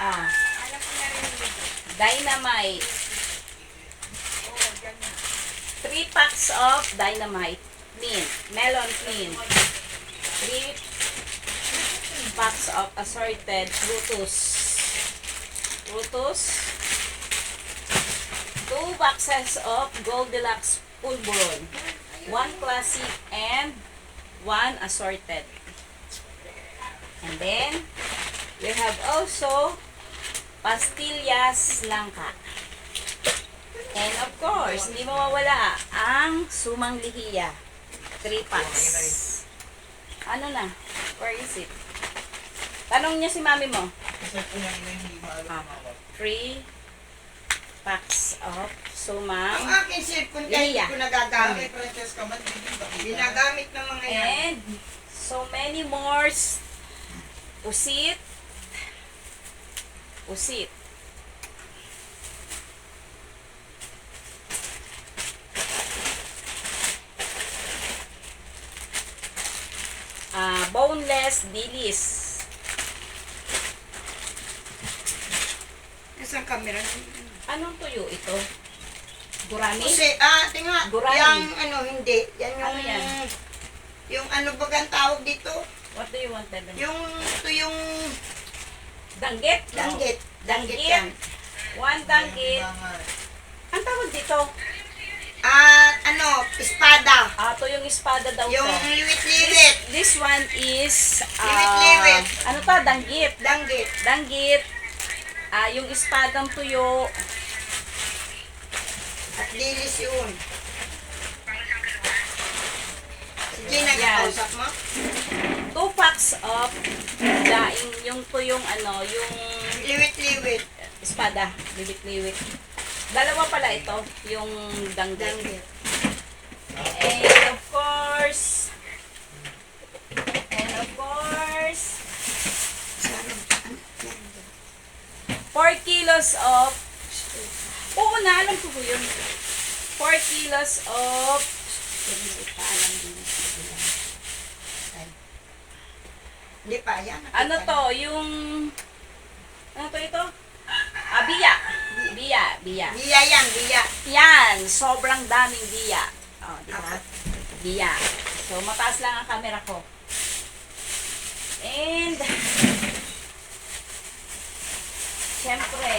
Ah, Alam ko narinig. dynamite. Oo, dyan na. 3 packs of dynamite. Clean. Melon clean. 3 packs of assorted frutus. Frutus. 2 boxes of Goldilocks pulveron. 1 classic and 1 assorted. And then, we have also pastillas langka. And of course, hindi mawawala ang sumang lihiya. 3 packs. Ano na? Where is it? Tanong niya si mami mo. Ah. mga 3 packs of sumang Ang aking cellphone kahit Liya. hindi ko nagagamit. Princess ka man, hindi ba? Ginagamit ng mga yan. and so many more s- pusit pusit ah boneless dilis Isang camera. anong tuyo ito gurami Kasi, ah, tinga, Gurami. yung ano, hindi. Yan yung, Ano yan? yung ano ba ang tawag dito? what do you want Devin? Yung, ito yung danggit danggit. danggit yan. one danggit ang tawag dito Ah, ano, espada. ah to yung espada daw Yung to liwit-liwit. This one is ah, Liwit-liwit. ano to? Danggit. Danggit. Danggit. Ah, yung espadang tuyo. At lilis yun. Si Gina, Yan. kausap mo? Two packs of daing yung tuyong ano, yung Liwit-liwit. espada. Liwit-liwit. Dalawa pala ito, yung danggit. Danggit. And of course, and of course, 4 kilos of, oo na, alam ko po yun. 4 kilos of, ipaalam din. Hindi pa, yan. Ano to, yung, ano to ito? Ah, biya. Biya, biya. Biya yan, biya. Yan, sobrang daming biya. Oh, di ba? Biya. So, mataas lang ang camera ko. And, syempre,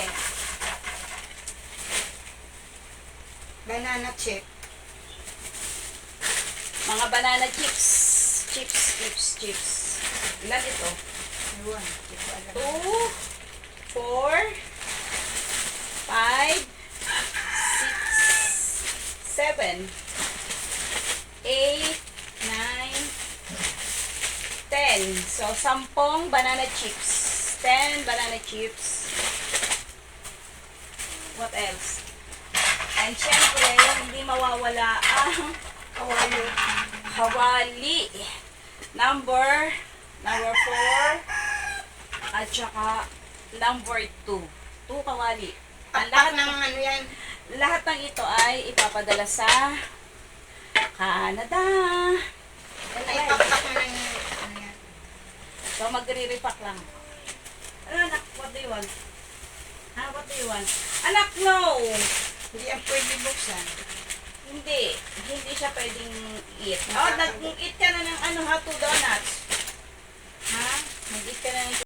Banana chip. mga banana chips. Chips, chips, chips. Ilan ito? Alam. 2, 4, 5, 6, 7, 8, 9, 10. So, 10 banana chips. 10 banana chips. What else? And syempre, hindi mawawala ang Kawali. Hawali. Number, number 4, at saka number 2. 2 kawali. Ang lahat, ng ano yan. lahat ng ito ay ipapadala sa Canada. Yan ay pakpak mo ng ano yan. So, magre-repack lang. Ano, anak? What do you want? Ha? What do you want? Anak, no! Hindi yan pwede buksan. Hindi. Hindi siya pwedeng eat. Oh, nag-eat ka na ng ano, ha? Two donuts. differente